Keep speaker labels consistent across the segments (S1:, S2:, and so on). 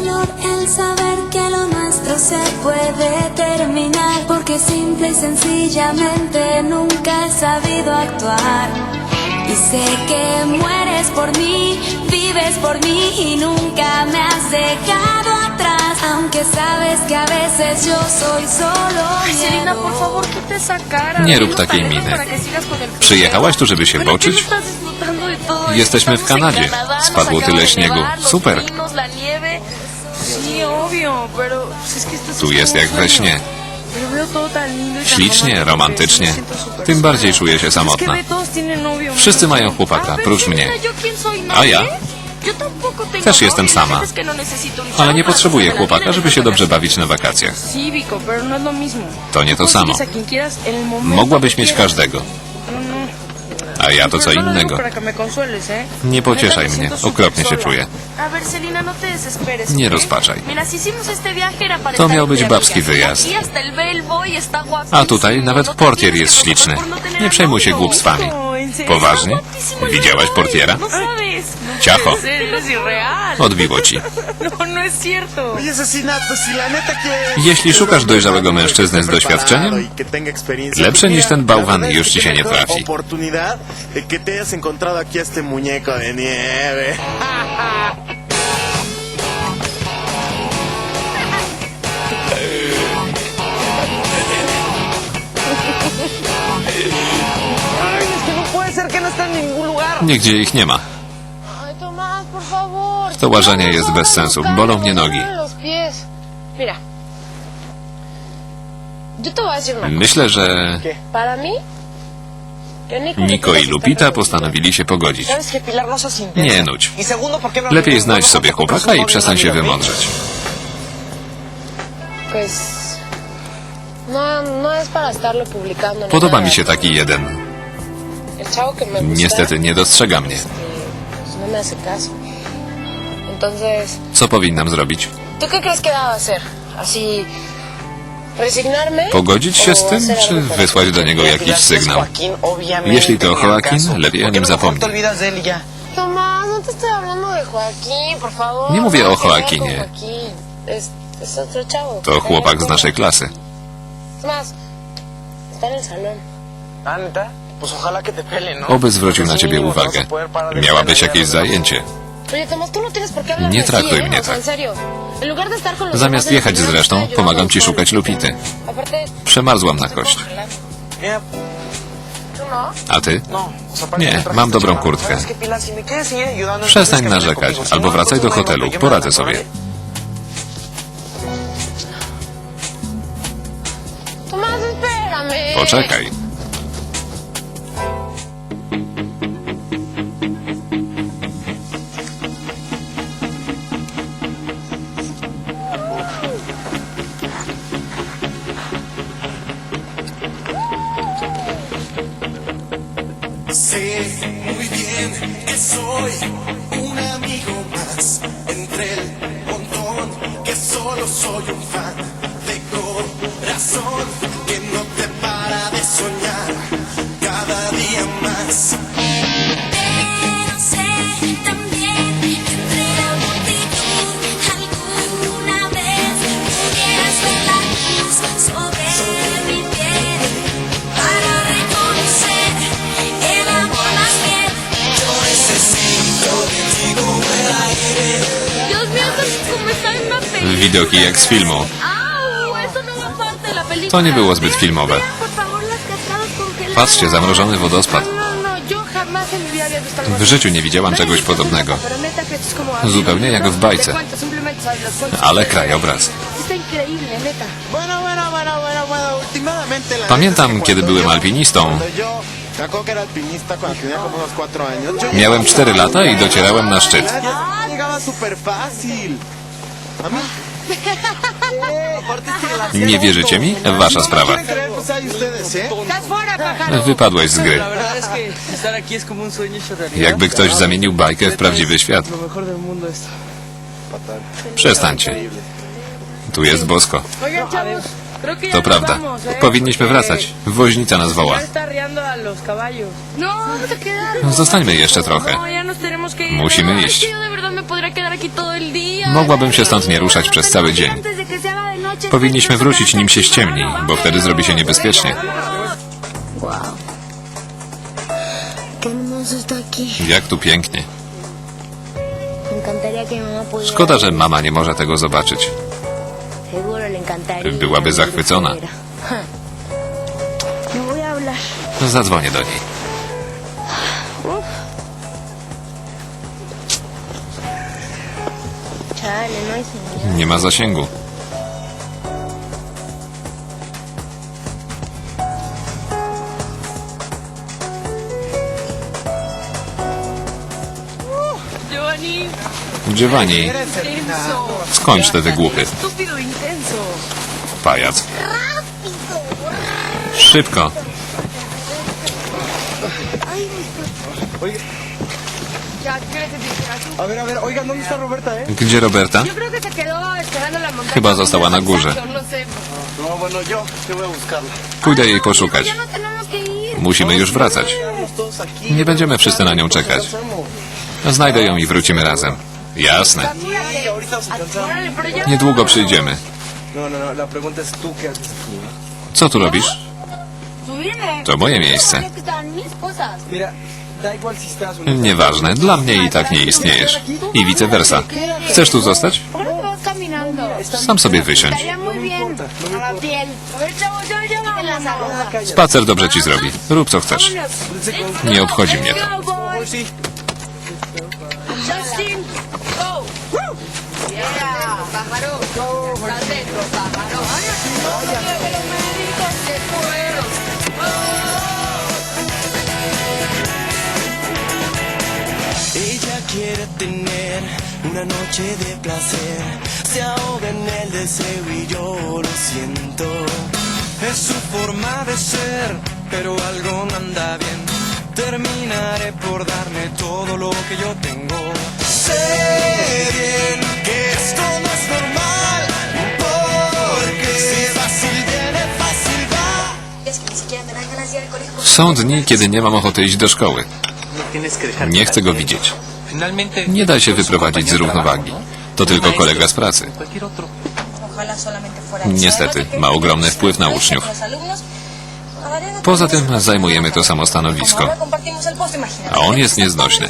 S1: dolor el saber que lo nuestro se puede terminar, porque simple y sencillamente nunca he sabido actuar. Y sé que mueres por mí, vives por mí y nunca me has dejado atrás, aunque sabes que a veces yo soy solo
S2: por favor, quita esa cara.
S3: Nie rób takiej miny. Przyjechałaś tu, żeby się boczyć?
S2: no
S3: Jesteśmy w Kanadzie. Spadło tyle śniegu. Super.
S2: Pinos, la nieve. Sí, obvio, pero pues es que esto es
S3: Tu jest jak we śnie.
S2: Pero veo todo tan lindo y tan
S3: Ślicznie,
S2: romántico,
S3: romantycznie.
S2: que me siento súper
S3: Tym
S2: sola.
S3: bardziej czuję się
S2: Es que
S3: samotna.
S2: ve, todos tienen novio,
S3: Wszyscy
S2: ¿no?
S3: mają chłopaka,
S2: A ver,
S3: prócz mnie.
S2: ¿yo quién soy?
S3: A ja?
S2: ¿Nadie? Yo tampoco tengo
S3: Też jestem
S2: novio,
S3: sama.
S2: verdad es que no necesito un
S3: Ale nie potrzebuję
S2: la
S3: chłopaka, żeby się dobrze bawić na wakacjach.
S2: Sí, Vico, pero no es lo mismo.
S3: To nie to samo.
S2: consigues a quien quieras en el momento
S3: Mogłabyś
S2: que
S3: mieć
S2: quieras.
S3: każdego.
S2: No, no.
S3: A ja to co innego.
S2: Consueles, ¿eh?
S3: Nie pocieszaj mnie. Okropnie się czuję.
S2: No.
S3: Nie rozpaczaj. To miał być babski wyjazd.
S2: Guapísimo.
S3: A tutaj nawet
S2: No
S3: portier jest śliczny.
S2: no
S3: Nie przejmuj się głupstwami.
S2: No,
S3: Poważnie? Widziałaś portiera?
S2: No. No
S3: Ciacho. Odbiło ci.
S2: No, no.
S3: Jeśli szukasz dojrzałego mężczyzny z doświadczeniem, lepszy niż ten bałwan już ci się nie trafi.
S4: Oportunidad que te hayas encontrado aquí a este muñeco de nieve.
S3: Nigdzie ich nie ma. To łażenie jest bez sensu. Bolą mnie nogi. Myślę, że Niko i Lupita postanowili się pogodzić.
S5: No.
S3: Nie nudź.
S5: Y segundo, ¿por qué no
S3: Lepiej znajdź
S5: las
S3: sobie
S5: cosas con
S3: chłopaka i przestań się
S5: no
S3: wymądrzeć.
S5: No, no
S3: Podoba mi się taki jeden. Niestety nie dostrzega mnie.
S5: no
S3: Co powinnam zrobić? Pogodzić się z tym, czy wysłać do niego jakiś sygnał? Jeśli to Joaquin, lepiej o nim zapomnij.
S5: No.
S3: Nie mówię o Joaquinie. To chłopak z naszej klasy.
S6: ¿No?
S3: Oby zwrócił na ciebie uwagę. Miałabyś jakieś zajęcie.
S5: No
S3: Nie traktuj mnie tak. Zamiast jechać zresztą, pomagam ci szukać. Lupity. Przemarzłam na kość.
S5: No.
S3: A ty? Nie, mam dobrą kurtkę. Przestań narzekać, albo wracaj do hotelu. Poradzę sobie. Poczekaj.
S4: Sé muy bien que soy un amigo más entre el montón, que solo soy un fan
S3: Widoki jak z filmu. To nie było zbyt filmowe. Patrzcie, zamrożony wodospad. W życiu nie widziałam czegoś podobnego. Zupełnie jak w bajce. Ale krajobraz. Pamiętam, kiedy byłem alpinistą. Miałem 4 lata i docierałem na szczyt. Nie wierzycie mi? Wasza sprawa. Wypadłeś z gry. Jakby ktoś zamienił bajkę w prawdziwy świat. Przestańcie. Tu jest bosko. To prawda. Powinniśmy wracać. Woźnica nas woła.
S2: No, a quedar.
S3: Zostańmy jeszcze trochę.
S2: No.
S3: Musimy
S2: No,
S3: iść. Mogłabym się stąd nie ruszać przez cały dzień. Powinniśmy wrócić, nim się ściemni, bo wtedy zrobi się niebezpiecznie. Jak tu pięknie. Szkoda, że mama nie może tego zobaczyć. Byłaby zachwycona.
S1: No.
S3: Zadzwonię do niej. Nie ma zasięgu.
S5: Giovanni,
S3: skończ te wygłupy. Pajac. Szybko.
S5: Ya, ¿qué le sentiste?
S6: A ver, a ver, oigan, ¿dónde está Roberta, eh?
S3: Gdzie Roberta? Chyba została na górze.
S5: No.
S6: No.
S3: Pójdę jej poszukać.
S1: No.
S3: Musimy już wracać. Nie będziemy wszyscy na nią czekać. Znajdę ją i wrócimy razem. Jasne. Niedługo przyjdziemy.
S6: No, no, no, la pregunta es tú qué haces aquí.
S3: Co tu robisz? To moje miejsce.
S1: Sabía que estaban mis cosas.
S6: Mira, da igual si estás o no.
S3: Nieważne, dla mnie i tak nie istniejesz. I vice versa. Chcesz tu zostać? Sam sobie wysiądź. Spacer dobrze ci zrobi. Rób co chcesz. Nie obchodzi mnie to.
S4: Una noche de placer, se ahoga en el deseo y yo lo siento. Es su forma de ser, pero algo no anda bien. Terminaré por darme todo lo que yo tengo. Sé bien que esto no es normal, porque si es fácil viene, fácil va.
S3: Są dni, kiedy nie mam ochoty iść do szkoły. Nie chcę go widzieć. Nie da się wyprowadzić z równowagi. To tylko kolega z pracy. Niestety, ma ogromny wpływ na uczniów. Poza tym zajmujemy to samo stanowisko. A on jest nieznośny.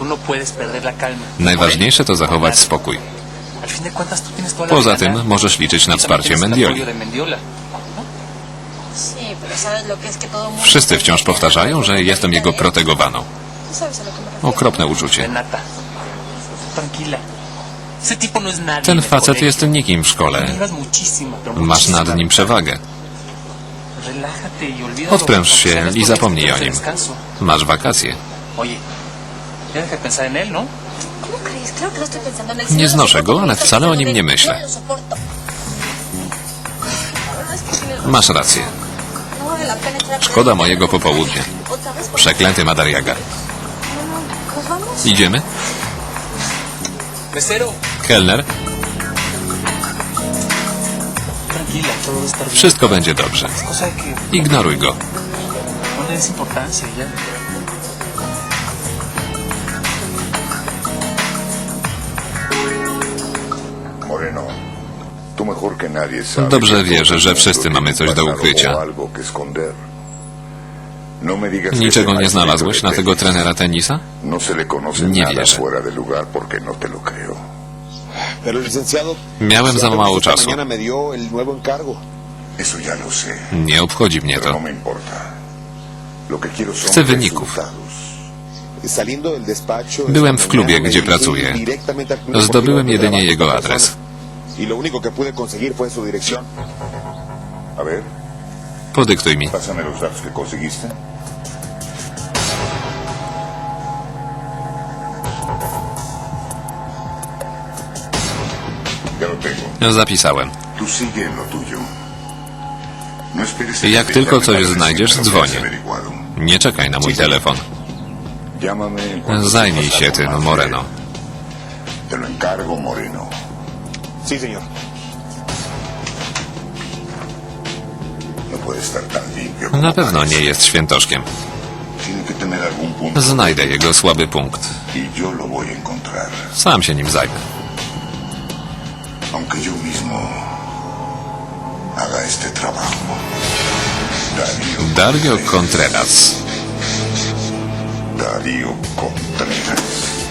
S7: No.
S3: Najważniejsze to zachować spokój. Poza
S7: ¿no?
S3: tym możesz liczyć na
S7: Y también
S3: wsparcie Mendioli. Wszyscy wciąż powtarzają, że jestem jego protegowaną. Okropne uczucie. Ten facet jest nikim w szkole. Masz nad nim przewagę. Odpręż się i zapomnij o nim. Masz wakacje. Nie znoszę go, ale wcale o nim nie myślę. Masz rację. Szkoda mojego popołudnia. Przeklęty Madariaga. Idziemy? Kelner, wszystko będzie dobrze. Ignoruj go. Dobrze
S8: que
S3: wierzę, że wszyscy mamy coś do ukrycia.
S8: No
S3: Niczego nie znalazłeś na tego trenera tenisa?
S8: No
S3: Nie wierzę.
S8: no
S3: Miałem za mało czasu. Nie obchodzi mnie
S8: no
S3: to. Chcę wyników. Byłem w klubie, gdzie pracuję. Zdobyłem jedynie jego adres.
S9: Y lo único que pude conseguir fue su dirección.
S8: A ver,
S3: Podyktuj mi.
S8: pásame los datos que conseguiste. Ya lo tengo.
S3: Zapisałem.
S8: Tú sigue en lo tuyo. No esperes
S3: Jak
S8: a que
S3: tylko coś znajdziesz, dzwonię.
S8: averiguado.
S3: Nie czekaj na mój telefon.
S8: Llámame en cuanto
S3: Zajmij się
S8: algo
S3: tym,
S8: más
S3: Moreno.
S8: Te lo encargo, Moreno.
S9: Sí, señor.
S8: No puede estar tan limpio como
S3: Na pewno
S8: parece.
S3: nie jest świętoszkiem.
S8: Tiene que tener tener algún punto
S3: Znajdę jego słaby punkt.
S8: y yo lo voy a encontrar.
S3: Sam się nim zajmę.
S8: Aunque yo mismo haga este trabajo. Darío,
S3: Dario Contreras.
S8: Darío Contreras.